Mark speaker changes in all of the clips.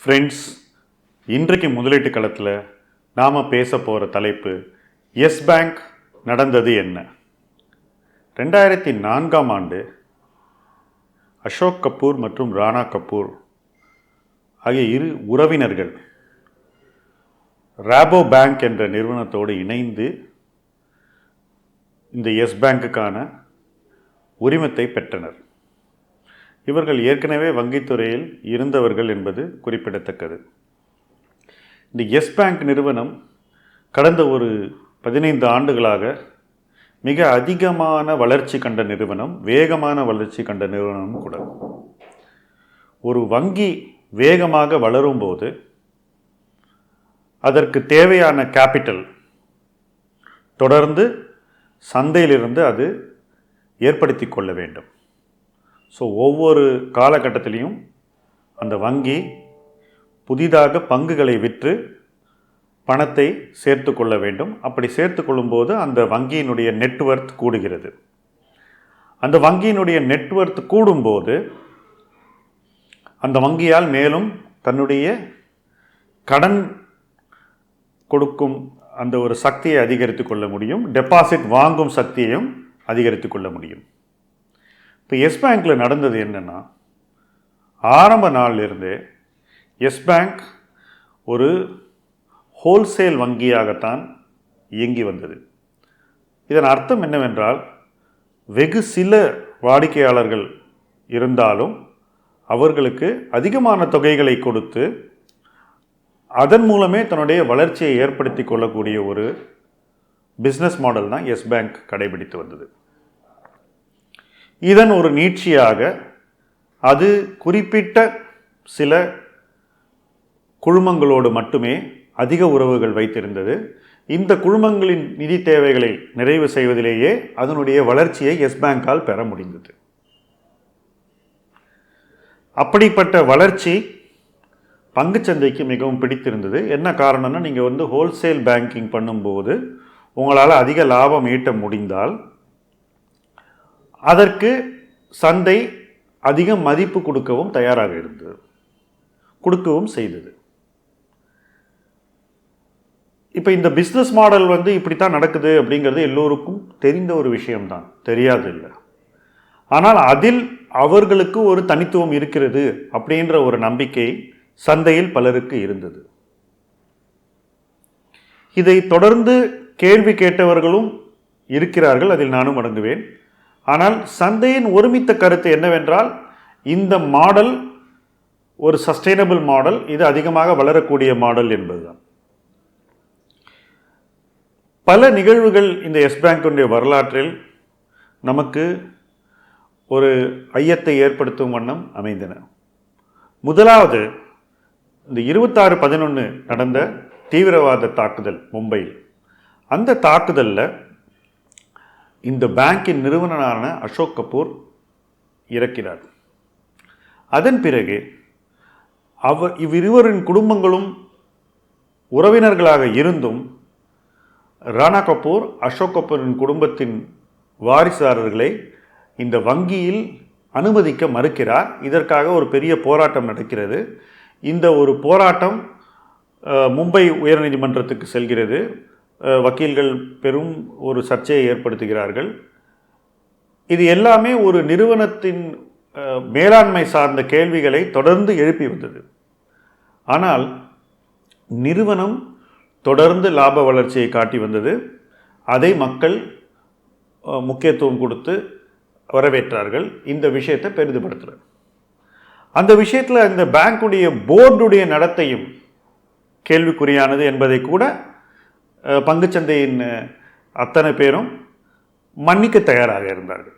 Speaker 1: friends இன்றைக்கு முதலீட்டு களத்தில் நாம் பேச போகிற தலைப்பு எஸ் பேங்க் நடந்தது என்ன ரெண்டாயிரத்தி நான்காம் ஆண்டு அசோக் கபூர் மற்றும் ராணா கபூர் ஆகிய இரு உறவினர்கள் ராபோ பேங்க் என்ற நிறுவனத்தோடு இணைந்து இந்த எஸ் பேங்க்குக்கான உரிமத்தை பெற்றனர் இவர்கள் ஏற்கனவே வங்கித்துறையில் இருந்தவர்கள் என்பது குறிப்பிடத்தக்கது இந்த எஸ் பேங்க் நிறுவனம் கடந்த ஒரு பதினைந்து ஆண்டுகளாக மிக அதிகமான வளர்ச்சி கண்ட நிறுவனம் வேகமான வளர்ச்சி கண்ட நிறுவனம் கூட ஒரு வங்கி வேகமாக வளரும்போது அதற்கு தேவையான கேபிட்டல் தொடர்ந்து சந்தையிலிருந்து அது ஏற்படுத்தி கொள்ள வேண்டும் ஸோ ஒவ்வொரு காலகட்டத்திலையும் அந்த வங்கி புதிதாக பங்குகளை விற்று பணத்தை சேர்த்து கொள்ள வேண்டும் அப்படி சேர்த்து கொள்ளும்போது அந்த வங்கியினுடைய நெட்வொர்த் கூடுகிறது அந்த வங்கியினுடைய நெட்வொர்த் கூடும்போது அந்த வங்கியால் மேலும் தன்னுடைய கடன் கொடுக்கும் அந்த ஒரு சக்தியை அதிகரித்து கொள்ள முடியும் டெபாசிட் வாங்கும் சக்தியையும் அதிகரித்து கொள்ள முடியும் இப்போ எஸ் பேங்க்கில் நடந்தது என்னென்னா ஆரம்ப நாளிலிருந்தே எஸ் பேங்க் ஒரு ஹோல்சேல் வங்கியாகத்தான் இயங்கி வந்தது இதன் அர்த்தம் என்னவென்றால் வெகு சில வாடிக்கையாளர்கள் இருந்தாலும் அவர்களுக்கு அதிகமான தொகைகளை கொடுத்து அதன் மூலமே தன்னுடைய வளர்ச்சியை ஏற்படுத்தி கொள்ளக்கூடிய ஒரு பிஸ்னஸ் மாடல் தான் எஸ் பேங்க் கடைபிடித்து வந்தது இதன் ஒரு நீட்சியாக அது குறிப்பிட்ட சில குழுமங்களோடு மட்டுமே அதிக உறவுகள் வைத்திருந்தது இந்த குழுமங்களின் நிதி தேவைகளை நிறைவு செய்வதிலேயே அதனுடைய வளர்ச்சியை எஸ் பேங்கால் பெற முடிந்தது அப்படிப்பட்ட வளர்ச்சி பங்குச்சந்தைக்கு மிகவும் பிடித்திருந்தது என்ன காரணம்னா நீங்கள் வந்து ஹோல்சேல் பேங்கிங் பண்ணும்போது உங்களால் அதிக லாபம் ஈட்ட முடிந்தால் அதற்கு சந்தை அதிக மதிப்பு கொடுக்கவும் தயாராக இருந்தது கொடுக்கவும் செய்தது இப்போ இந்த பிஸ்னஸ் மாடல் வந்து இப்படி தான் நடக்குது அப்படிங்கிறது எல்லோருக்கும் தெரிந்த ஒரு விஷயம்தான் தெரியாது இல்லை ஆனால் அதில் அவர்களுக்கு ஒரு தனித்துவம் இருக்கிறது அப்படின்ற ஒரு நம்பிக்கை சந்தையில் பலருக்கு இருந்தது இதை தொடர்ந்து கேள்வி கேட்டவர்களும் இருக்கிறார்கள் அதில் நானும் அடங்குவேன் ஆனால் சந்தையின் ஒருமித்த கருத்து என்னவென்றால் இந்த மாடல் ஒரு சஸ்டைனபிள் மாடல் இது அதிகமாக வளரக்கூடிய மாடல் என்பதுதான் பல நிகழ்வுகள் இந்த எஸ் பேங்கினுடைய வரலாற்றில் நமக்கு ஒரு ஐயத்தை ஏற்படுத்தும் வண்ணம் அமைந்தன முதலாவது இந்த இருபத்தாறு பதினொன்று நடந்த தீவிரவாத தாக்குதல் மும்பையில் அந்த தாக்குதலில் இந்த பேங்கின் நிறுவனரான அசோக் கபூர் இறக்கிறார் அதன் பிறகு அவர் இவ்விருவரின் குடும்பங்களும் உறவினர்களாக இருந்தும் ராணா கபூர் அசோக் கபூரின் குடும்பத்தின் வாரிசாரர்களை இந்த வங்கியில் அனுமதிக்க மறுக்கிறார் இதற்காக ஒரு பெரிய போராட்டம் நடக்கிறது இந்த ஒரு போராட்டம் மும்பை உயர்நீதிமன்றத்துக்கு செல்கிறது வக்கீல்கள் பெரும் ஒரு சர்ச்சையை ஏற்படுத்துகிறார்கள் இது எல்லாமே ஒரு நிறுவனத்தின் மேலாண்மை சார்ந்த கேள்விகளை தொடர்ந்து எழுப்பி வந்தது ஆனால் நிறுவனம் தொடர்ந்து லாப வளர்ச்சியை காட்டி வந்தது அதை மக்கள் முக்கியத்துவம் கொடுத்து வரவேற்றார்கள் இந்த விஷயத்தை பெரிதுபடுத்துகிற அந்த விஷயத்தில் இந்த பேங்க்குடைய போர்டுடைய நடத்தையும் கேள்விக்குறியானது என்பதை கூட பங்குச்சந்தையின் அத்தனை பேரும் மன்னிக்க தயாராக இருந்தார்கள்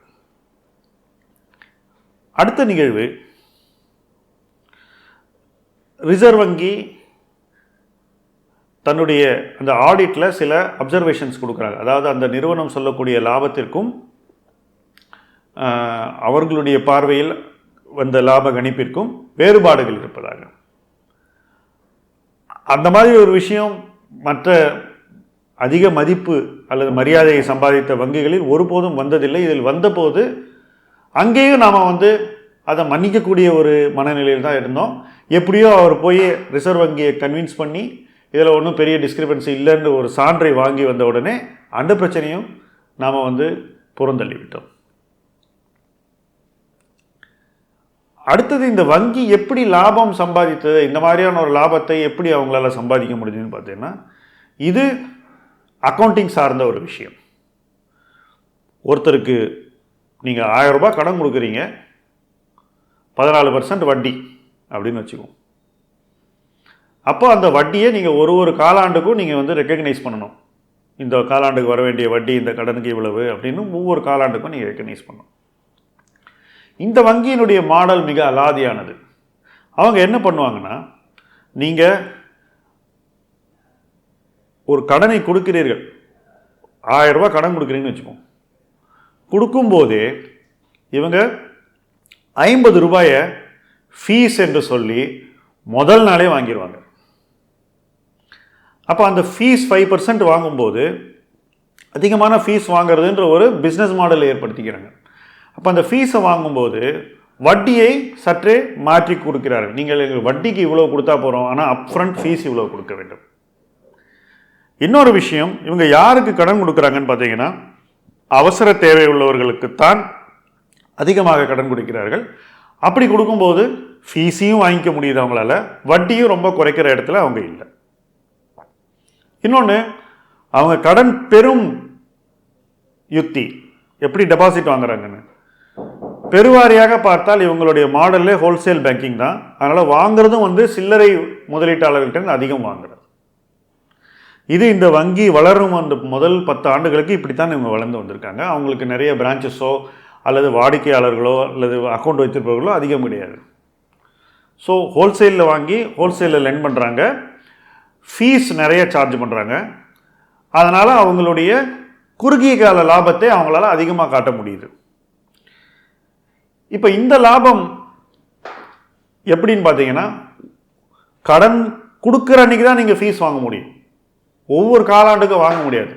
Speaker 1: அடுத்த நிகழ்வு ரிசர்வ் வங்கி தன்னுடைய அந்த ஆடிட்டில் சில அப்சர்வேஷன்ஸ் கொடுக்குறாங்க அதாவது அந்த நிறுவனம் சொல்லக்கூடிய லாபத்திற்கும் அவர்களுடைய பார்வையில் வந்த லாப கணிப்பிற்கும் வேறுபாடுகள் இருப்பதாக அந்த மாதிரி ஒரு விஷயம் மற்ற அதிக மதிப்பு அல்லது மரியாதையை சம்பாதித்த வங்கிகளில் ஒருபோதும் வந்ததில்லை இதில் வந்தபோது அங்கேயும் நாம் வந்து அதை மன்னிக்கக்கூடிய ஒரு மனநிலையில் தான் இருந்தோம் எப்படியோ அவர் போய் ரிசர்வ் வங்கியை கன்வின்ஸ் பண்ணி இதில் ஒன்றும் பெரிய டிஸ்கிரிபன்சி இல்லைன்னு ஒரு சான்றை வாங்கி வந்த உடனே அந்த பிரச்சனையும் நாம் வந்து புறந்தள்ளிவிட்டோம் அடுத்தது இந்த வங்கி எப்படி லாபம் சம்பாதித்தது இந்த மாதிரியான ஒரு லாபத்தை எப்படி அவங்களால சம்பாதிக்க முடியுதுன்னு பார்த்தீங்கன்னா இது அக்கௌண்டிங் சார்ந்த ஒரு விஷயம் ஒருத்தருக்கு நீங்கள் ரூபாய் கடன் கொடுக்குறீங்க பதினாலு பர்சன்ட் வட்டி அப்படின்னு வச்சுக்கோம் அப்போ அந்த வட்டியை நீங்கள் ஒரு ஒரு காலாண்டுக்கும் நீங்கள் வந்து ரெக்கக்னைஸ் பண்ணணும் இந்த காலாண்டுக்கு வர வேண்டிய வட்டி இந்த கடனுக்கு இவ்வளவு அப்படின்னு ஒவ்வொரு காலாண்டுக்கும் நீங்கள் ரெக்கக்னைஸ் பண்ணணும் இந்த வங்கியினுடைய மாடல் மிக அலாதியானது அவங்க என்ன பண்ணுவாங்கன்னா நீங்கள் ஒரு கடனை கொடுக்கிறீர்கள் ரூபாய் கடன் கொடுக்குறீங்கன்னு வச்சுப்போம் கொடுக்கும்போதே இவங்க ஐம்பது ரூபாயை ஃபீஸ் என்று சொல்லி முதல் நாளே வாங்கிடுவாங்க அப்போ அந்த ஃபீஸ் ஃபைவ் பர்சன்ட் வாங்கும்போது அதிகமான ஃபீஸ் வாங்குறதுன்ற ஒரு பிஸ்னஸ் மாடலை ஏற்படுத்திக்கிறாங்க அப்போ அந்த ஃபீஸை வாங்கும்போது வட்டியை சற்றே மாற்றி கொடுக்கிறார்கள் நீங்கள் வட்டிக்கு இவ்வளோ கொடுத்தா போகிறோம் ஆனால் அப்ஃப்ரண்ட் ஃபீஸ் இவ்வளோ கொடுக்க வேண்டும் இன்னொரு விஷயம் இவங்க யாருக்கு கடன் கொடுக்குறாங்கன்னு பார்த்தீங்கன்னா அவசர தேவை உள்ளவர்களுக்குத்தான் அதிகமாக கடன் கொடுக்கிறார்கள் அப்படி கொடுக்கும்போது ஃபீஸையும் வாங்கிக்க முடியுது அவங்களால வட்டியும் ரொம்ப குறைக்கிற இடத்துல அவங்க இல்லை இன்னொன்று அவங்க கடன் பெரும் யுக்தி எப்படி டெபாசிட் வாங்குறாங்கன்னு பெருவாரியாக பார்த்தால் இவங்களுடைய மாடல்லே ஹோல்சேல் பேங்கிங் தான் அதனால் வாங்குறதும் வந்து சில்லறை முதலீட்டாளர்கள்ட்ட அதிகம் வாங்குறது இது இந்த வங்கி வளரும் அந்த முதல் பத்து ஆண்டுகளுக்கு இப்படித்தான் இவங்க வளர்ந்து வந்திருக்காங்க அவங்களுக்கு நிறைய பிரான்ச்சஸோ அல்லது வாடிக்கையாளர்களோ அல்லது அக்கௌண்ட் வைத்திருப்பவர்களோ அதிகம் கிடையாது ஸோ ஹோல்சேலில் வாங்கி ஹோல்சேலில் லென் பண்ணுறாங்க ஃபீஸ் நிறைய சார்ஜ் பண்ணுறாங்க அதனால் அவங்களுடைய குறுகிய கால லாபத்தை அவங்களால அதிகமாக காட்ட முடியுது இப்போ இந்த லாபம் எப்படின்னு பார்த்தீங்கன்னா கடன் கொடுக்குற அன்றைக்கி தான் நீங்கள் ஃபீஸ் வாங்க முடியும் ஒவ்வொரு காலாண்டுக்கும் வாங்க முடியாது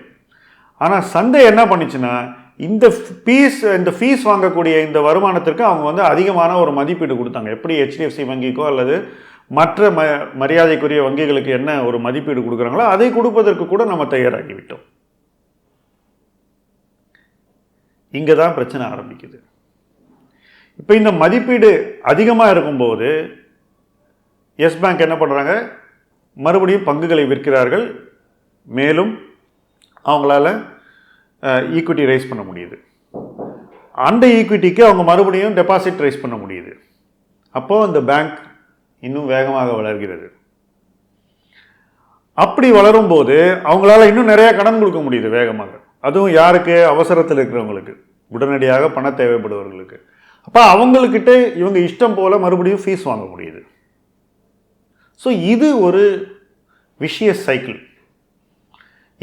Speaker 1: ஆனால் சந்தை என்ன பண்ணிச்சுன்னா இந்த ஃபீஸ் இந்த ஃபீஸ் வாங்கக்கூடிய இந்த வருமானத்திற்கு அவங்க வந்து அதிகமான ஒரு மதிப்பீடு கொடுத்தாங்க எப்படி ஹெச்டிஎஃப்சி வங்கிக்கோ அல்லது மற்ற ம மரியாதைக்குரிய வங்கிகளுக்கு என்ன ஒரு மதிப்பீடு கொடுக்குறாங்களோ அதை கொடுப்பதற்கு கூட நம்ம தயாராகிவிட்டோம் இங்கே தான் பிரச்சனை ஆரம்பிக்குது இப்போ இந்த மதிப்பீடு அதிகமாக இருக்கும்போது எஸ் பேங்க் என்ன பண்ணுறாங்க மறுபடியும் பங்குகளை விற்கிறார்கள் மேலும் அவங்களால ஈக்விட்டி ரைஸ் பண்ண முடியுது அந்த ஈக்விட்டிக்கு அவங்க மறுபடியும் டெபாசிட் ரைஸ் பண்ண முடியுது அப்போது அந்த பேங்க் இன்னும் வேகமாக வளர்கிறது அப்படி வளரும் போது அவங்களால இன்னும் நிறையா கடன் கொடுக்க முடியுது வேகமாக அதுவும் யாருக்கு அவசரத்தில் இருக்கிறவங்களுக்கு உடனடியாக பண தேவைப்படுபவர்களுக்கு அப்போ அவங்கக்கிட்ட இவங்க இஷ்டம் போல் மறுபடியும் ஃபீஸ் வாங்க முடியுது ஸோ இது ஒரு விஷய சைக்கிள்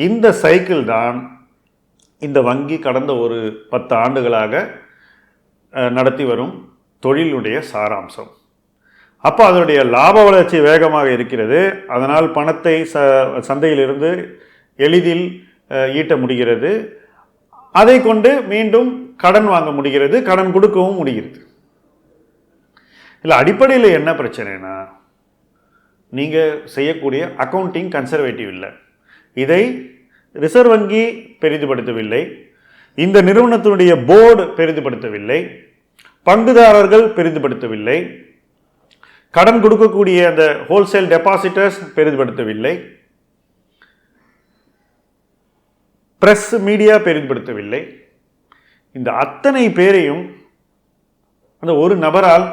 Speaker 1: இந்த சைக்கிள் தான் இந்த வங்கி கடந்த ஒரு பத்து ஆண்டுகளாக நடத்தி வரும் தொழிலுடைய சாராம்சம் அப்போ அதனுடைய லாப வளர்ச்சி வேகமாக இருக்கிறது அதனால் பணத்தை ச சந்தையிலிருந்து எளிதில் ஈட்ட முடிகிறது அதை கொண்டு மீண்டும் கடன் வாங்க முடிகிறது கடன் கொடுக்கவும் முடிகிறது இல்லை அடிப்படையில் என்ன பிரச்சனைனா நீங்கள் செய்யக்கூடிய அக்கௌண்டிங் கன்சர்வேட்டிவ் இல்லை இதை ரிசர்வ் வங்கி பெரிதுபடுத்தவில்லை இந்த நிறுவனத்தினுடைய போர்டு பெரிதுபடுத்தவில்லை பங்குதாரர்கள் பெரிதுபடுத்தவில்லை கடன் கொடுக்கக்கூடிய அந்த ஹோல்சேல் டெபாசிட்டர்ஸ் பெரிதுபடுத்தவில்லை பிரஸ் மீடியா பெரிதுபடுத்தவில்லை இந்த அத்தனை பேரையும் அந்த ஒரு நபரால்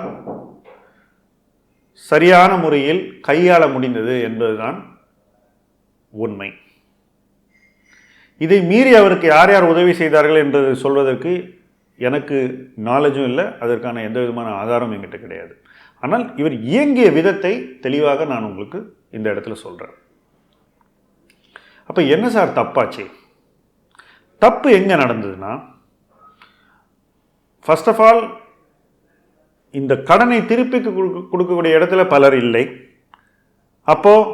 Speaker 1: சரியான முறையில் கையாள முடிந்தது என்பதுதான் உண்மை இதை மீறி அவருக்கு யார் யார் உதவி செய்தார்கள் என்று சொல்வதற்கு எனக்கு நாலேஜும் இல்லை அதற்கான எந்த விதமான ஆதாரமும் என்கிட்ட கிடையாது ஆனால் இவர் இயங்கிய விதத்தை தெளிவாக நான் உங்களுக்கு இந்த இடத்துல சொல்கிறேன் அப்போ என்ன சார் தப்பாச்சு தப்பு எங்கே நடந்ததுன்னா ஃபஸ்ட் ஆஃப் ஆல் இந்த கடனை திருப்பி கொடுக்கக்கூடிய இடத்துல பலர் இல்லை அப்போது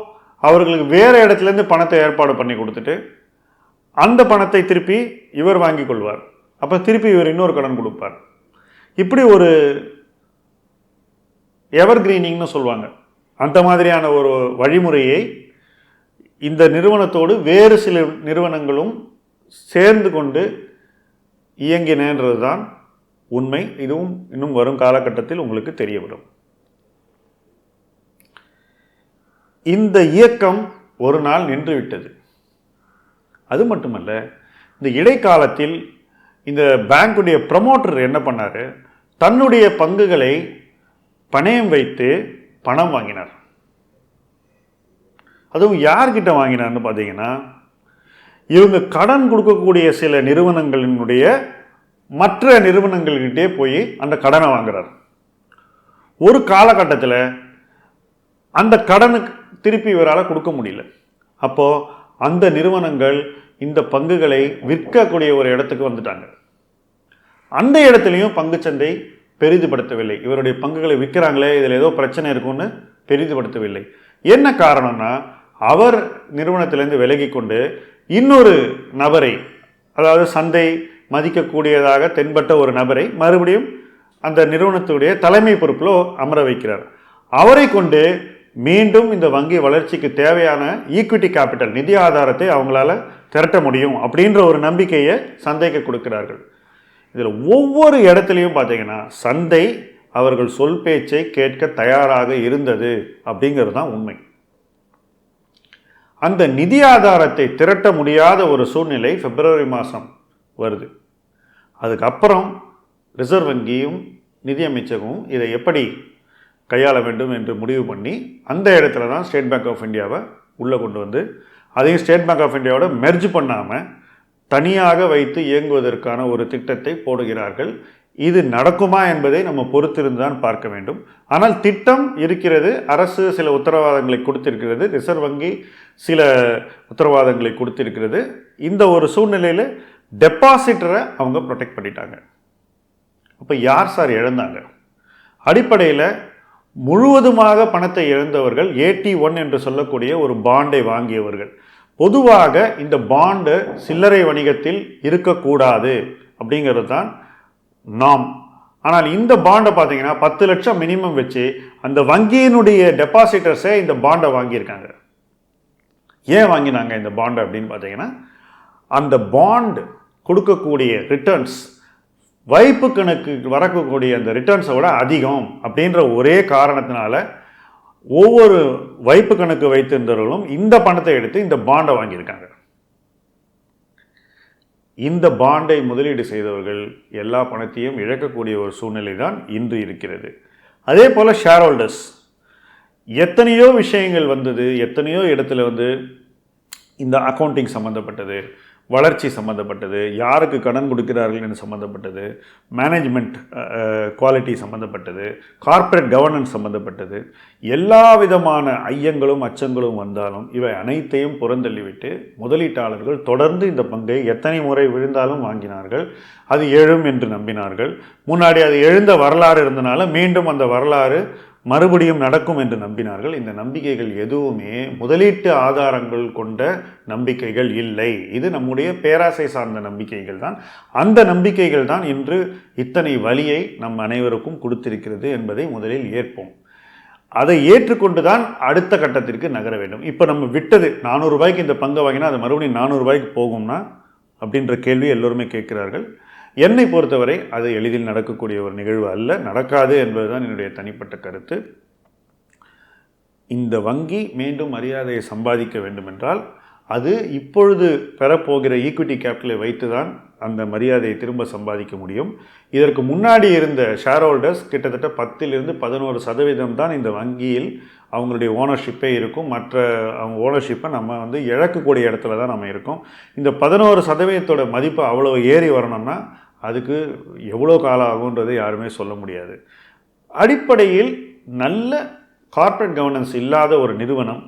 Speaker 1: அவர்களுக்கு வேறு இடத்துலேருந்து பணத்தை ஏற்பாடு பண்ணி கொடுத்துட்டு அந்த பணத்தை திருப்பி இவர் வாங்கி கொள்வார் அப்போ திருப்பி இவர் இன்னொரு கடன் கொடுப்பார் இப்படி ஒரு எவர் கிரீனிங்னு சொல்லுவாங்க அந்த மாதிரியான ஒரு வழிமுறையை இந்த நிறுவனத்தோடு வேறு சில நிறுவனங்களும் சேர்ந்து கொண்டு இயங்கினேன்றது தான் உண்மை இதுவும் இன்னும் வரும் காலகட்டத்தில் உங்களுக்கு தெரியவிடும் இந்த இயக்கம் ஒரு நாள் நின்றுவிட்டது அது மட்டுமல்ல இந்த இடைக்காலத்தில் இந்த பேங்குடைய ப்ரமோட்டர் என்ன பண்ணார் தன்னுடைய பங்குகளை பணயம் வைத்து பணம் வாங்கினார் அதுவும் யார்கிட்ட வாங்கினார்னு பார்த்தீங்கன்னா இவங்க கடன் கொடுக்கக்கூடிய சில நிறுவனங்களினுடைய மற்ற நிறுவனங்கள்கிட்டே போய் அந்த கடனை வாங்குறார் ஒரு காலகட்டத்தில் அந்த கடனுக்கு திருப்பி இவரால் கொடுக்க முடியல அப்போது அந்த நிறுவனங்கள் இந்த பங்குகளை விற்கக்கூடிய ஒரு இடத்துக்கு வந்துட்டாங்க அந்த இடத்துலையும் பங்குச்சந்தை பெரிதுபடுத்தவில்லை இவருடைய பங்குகளை விற்கிறாங்களே இதில் ஏதோ பிரச்சனை இருக்கும்னு பெரிதுபடுத்தவில்லை என்ன காரணம்னா அவர் நிறுவனத்திலேருந்து விலகி கொண்டு இன்னொரு நபரை அதாவது சந்தை மதிக்கக்கூடியதாக தென்பட்ட ஒரு நபரை மறுபடியும் அந்த நிறுவனத்துடைய தலைமை பொறுப்பில் அமர வைக்கிறார் அவரை கொண்டு மீண்டும் இந்த வங்கி வளர்ச்சிக்கு தேவையான ஈக்விட்டி கேபிட்டல் நிதி ஆதாரத்தை அவங்களால திரட்ட முடியும் அப்படின்ற ஒரு நம்பிக்கையை சந்தைக்கு கொடுக்கிறார்கள் இதில் ஒவ்வொரு இடத்துலையும் பார்த்தீங்கன்னா சந்தை அவர்கள் சொல் பேச்சை கேட்க தயாராக இருந்தது அப்படிங்கிறது தான் உண்மை அந்த நிதி ஆதாரத்தை திரட்ட முடியாத ஒரு சூழ்நிலை பிப்ரவரி மாதம் வருது அதுக்கப்புறம் ரிசர்வ் வங்கியும் நிதியமைச்சகமும் இதை எப்படி கையாள வேண்டும் என்று முடிவு பண்ணி அந்த இடத்துல தான் ஸ்டேட் பேங்க் ஆஃப் இந்தியாவை உள்ளே கொண்டு வந்து அதையும் ஸ்டேட் பேங்க் ஆஃப் இந்தியாவோட மெர்ஜ் பண்ணாமல் தனியாக வைத்து இயங்குவதற்கான ஒரு திட்டத்தை போடுகிறார்கள் இது நடக்குமா என்பதை நம்ம பொறுத்திருந்து தான் பார்க்க வேண்டும் ஆனால் திட்டம் இருக்கிறது அரசு சில உத்தரவாதங்களை கொடுத்திருக்கிறது ரிசர்வ் வங்கி சில உத்தரவாதங்களை கொடுத்திருக்கிறது இந்த ஒரு சூழ்நிலையில் டெபாசிட்டரை அவங்க ப்ரொடெக்ட் பண்ணிட்டாங்க அப்போ யார் சார் இழந்தாங்க அடிப்படையில் முழுவதுமாக பணத்தை இழந்தவர்கள் ஏடி ஒன் என்று சொல்லக்கூடிய ஒரு பாண்டை வாங்கியவர்கள் பொதுவாக இந்த பாண்டு சில்லறை வணிகத்தில் இருக்கக்கூடாது அப்படிங்கிறது தான் நாம் ஆனால் இந்த பாண்டை பார்த்தீங்கன்னா பத்து லட்சம் மினிமம் வச்சு அந்த வங்கியினுடைய டெபாசிட்டர்ஸே இந்த பாண்டை வாங்கியிருக்காங்க ஏன் வாங்கினாங்க இந்த பாண்டு அப்படின்னு பார்த்தீங்கன்னா அந்த பாண்டு கொடுக்கக்கூடிய ரிட்டர்ன்ஸ் வைப்பு கணக்கு வரக்கூடிய அந்த ரிட்டர்ன்ஸை விட அதிகம் அப்படின்ற ஒரே காரணத்தினால ஒவ்வொரு வைப்பு கணக்கு வைத்திருந்தவர்களும் இந்த பணத்தை எடுத்து இந்த பாண்டை வாங்கியிருக்காங்க இந்த பாண்டை முதலீடு செய்தவர்கள் எல்லா பணத்தையும் இழக்கக்கூடிய ஒரு சூழ்நிலை தான் இன்று இருக்கிறது அதே போல் ஷேர் ஹோல்டர்ஸ் எத்தனையோ விஷயங்கள் வந்தது எத்தனையோ இடத்துல வந்து இந்த அக்கௌண்டிங் சம்மந்தப்பட்டது வளர்ச்சி சம்மந்தப்பட்டது யாருக்கு கடன் கொடுக்கிறார்கள் என்று சம்மந்தப்பட்டது மேனேஜ்மெண்ட் குவாலிட்டி சம்மந்தப்பட்டது கார்ப்பரேட் கவர்னன்ஸ் சம்மந்தப்பட்டது எல்லா விதமான ஐயங்களும் அச்சங்களும் வந்தாலும் இவை அனைத்தையும் புறந்தள்ளிவிட்டு முதலீட்டாளர்கள் தொடர்ந்து இந்த பங்கை எத்தனை முறை விழுந்தாலும் வாங்கினார்கள் அது எழும் என்று நம்பினார்கள் முன்னாடி அது எழுந்த வரலாறு இருந்தனால மீண்டும் அந்த வரலாறு மறுபடியும் நடக்கும் என்று நம்பினார்கள் இந்த நம்பிக்கைகள் எதுவுமே முதலீட்டு ஆதாரங்கள் கொண்ட நம்பிக்கைகள் இல்லை இது நம்முடைய பேராசை சார்ந்த நம்பிக்கைகள் தான் அந்த நம்பிக்கைகள் தான் இன்று இத்தனை வழியை நம் அனைவருக்கும் கொடுத்திருக்கிறது என்பதை முதலில் ஏற்போம் அதை ஏற்றுக்கொண்டு தான் அடுத்த கட்டத்திற்கு நகர வேண்டும் இப்போ நம்ம விட்டது ரூபாய்க்கு இந்த பங்கை வாங்கினா அது மறுபடியும் ரூபாய்க்கு போகும்னா அப்படின்ற கேள்வி எல்லோருமே கேட்கிறார்கள் என்னை பொறுத்தவரை அது எளிதில் நடக்கக்கூடிய ஒரு நிகழ்வு அல்ல நடக்காது என்பதுதான் என்னுடைய தனிப்பட்ட கருத்து இந்த வங்கி மீண்டும் மரியாதையை சம்பாதிக்க வேண்டுமென்றால் அது இப்பொழுது பெறப்போகிற ஈக்விட்டி கேபிட்டலை வைத்து தான் அந்த மரியாதையை திரும்ப சம்பாதிக்க முடியும் இதற்கு முன்னாடி இருந்த ஷேர் ஹோல்டர்ஸ் கிட்டத்தட்ட பத்திலிருந்து பதினோரு சதவீதம் தான் இந்த வங்கியில் அவங்களுடைய ஓனர்ஷிப்பே இருக்கும் மற்ற அவங்க ஓனர்ஷிப்பை நம்ம வந்து இழக்கக்கூடிய இடத்துல தான் நம்ம இருக்கோம் இந்த பதினோரு சதவீதத்தோட மதிப்பு அவ்வளோ ஏறி வரணும்னா அதுக்கு எவ்வளோ காலம் ஆகுன்றதை யாருமே சொல்ல முடியாது அடிப்படையில் நல்ல கார்ப்பரேட் கவர்னன்ஸ் இல்லாத ஒரு நிறுவனம்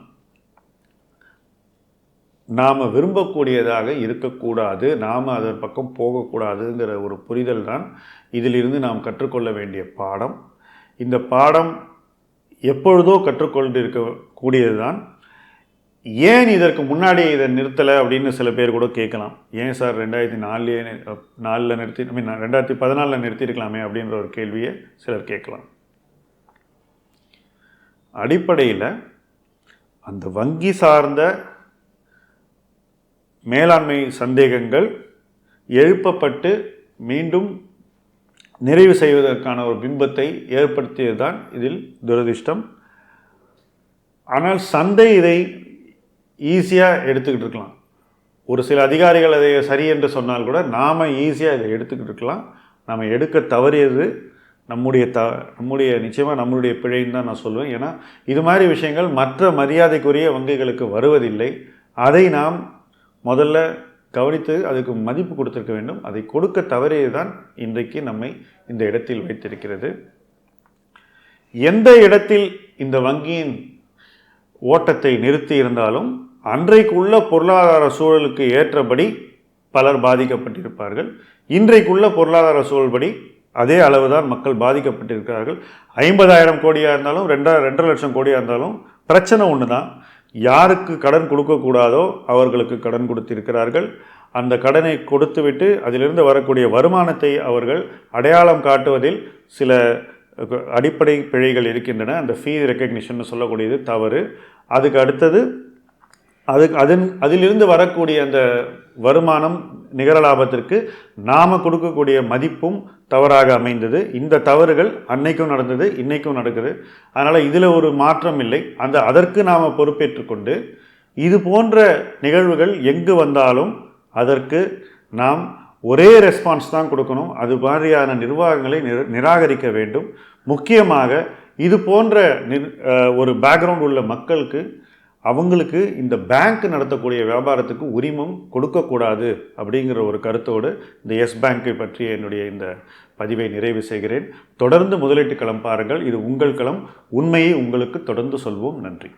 Speaker 1: நாம் விரும்பக்கூடியதாக இருக்கக்கூடாது நாம் அதன் பக்கம் போகக்கூடாதுங்கிற ஒரு புரிதல் தான் இதிலிருந்து நாம் கற்றுக்கொள்ள வேண்டிய பாடம் இந்த பாடம் எப்பொழுதோ கற்றுக்கொண்டு இருக்கக்கூடியது தான் ஏன் இதற்கு முன்னாடி இதை நிறுத்தலை அப்படின்னு சில பேர் கூட கேட்கலாம் ஏன் சார் ரெண்டாயிரத்தி நாலுலேயே நாலில் நிறுத்தி ஐ மீன் ரெண்டாயிரத்தி பதினாலில் நிறுத்தியிருக்கலாமே அப்படின்ற ஒரு கேள்வியை சிலர் கேட்கலாம் அடிப்படையில் அந்த வங்கி சார்ந்த மேலாண்மை சந்தேகங்கள் எழுப்பப்பட்டு மீண்டும் நிறைவு செய்வதற்கான ஒரு பிம்பத்தை ஏற்படுத்தியதுதான் இதில் துரதிர்ஷ்டம் ஆனால் சந்தை இதை ஈஸியாக எடுத்துக்கிட்டு இருக்கலாம் ஒரு சில அதிகாரிகள் அதை சரி என்று சொன்னால் கூட நாம் ஈஸியாக இதை எடுத்துக்கிட்டு இருக்கலாம் நம்ம எடுக்க தவறியது நம்முடைய த நம்முடைய நிச்சயமாக நம்மளுடைய பிழைன்னு தான் நான் சொல்லுவேன் ஏன்னா இது மாதிரி விஷயங்கள் மற்ற மரியாதைக்குரிய வங்கிகளுக்கு வருவதில்லை அதை நாம் முதல்ல கவனித்து அதுக்கு மதிப்பு கொடுத்துருக்க வேண்டும் அதை கொடுக்க தவறியது தான் இன்றைக்கு நம்மை இந்த இடத்தில் வைத்திருக்கிறது எந்த இடத்தில் இந்த வங்கியின் ஓட்டத்தை நிறுத்தி இருந்தாலும் அன்றைக்குள்ள பொருளாதார சூழலுக்கு ஏற்றபடி பலர் பாதிக்கப்பட்டிருப்பார்கள் இன்றைக்குள்ள பொருளாதார சூழல்படி அதே அளவு தான் மக்கள் பாதிக்கப்பட்டிருக்கிறார்கள் ஐம்பதாயிரம் கோடியாக இருந்தாலும் ரெண்டா ரெண்டரை லட்சம் கோடியாக இருந்தாலும் பிரச்சனை ஒன்று தான் யாருக்கு கடன் கொடுக்கக்கூடாதோ அவர்களுக்கு கடன் கொடுத்திருக்கிறார்கள் அந்த கடனை கொடுத்துவிட்டு அதிலிருந்து வரக்கூடிய வருமானத்தை அவர்கள் அடையாளம் காட்டுவதில் சில அடிப்படை பிழைகள் இருக்கின்றன அந்த ஃபீ ரெக்கக்னிஷன் சொல்லக்கூடியது தவறு அதுக்கு அடுத்தது அது அதன் அதிலிருந்து வரக்கூடிய அந்த வருமானம் நிகர லாபத்திற்கு நாம் கொடுக்கக்கூடிய மதிப்பும் தவறாக அமைந்தது இந்த தவறுகள் அன்னைக்கும் நடந்தது இன்றைக்கும் நடக்குது அதனால் இதில் ஒரு மாற்றம் இல்லை அந்த அதற்கு நாம் பொறுப்பேற்றுக்கொண்டு இது போன்ற நிகழ்வுகள் எங்கு வந்தாலும் அதற்கு நாம் ஒரே ரெஸ்பான்ஸ் தான் கொடுக்கணும் அது மாதிரியான நிர்வாகங்களை நிராகரிக்க வேண்டும் முக்கியமாக இது போன்ற ஒரு பேக்ரவுண்ட் உள்ள மக்களுக்கு அவங்களுக்கு இந்த பேங்க் நடத்தக்கூடிய வியாபாரத்துக்கு உரிமம் கொடுக்கக்கூடாது அப்படிங்கிற ஒரு கருத்தோடு இந்த எஸ் பேங்க்கை பற்றிய என்னுடைய இந்த பதிவை நிறைவு செய்கிறேன் தொடர்ந்து முதலீட்டு களம் பாருங்கள் இது உங்கள் களம் உண்மையை உங்களுக்கு தொடர்ந்து சொல்வோம் நன்றி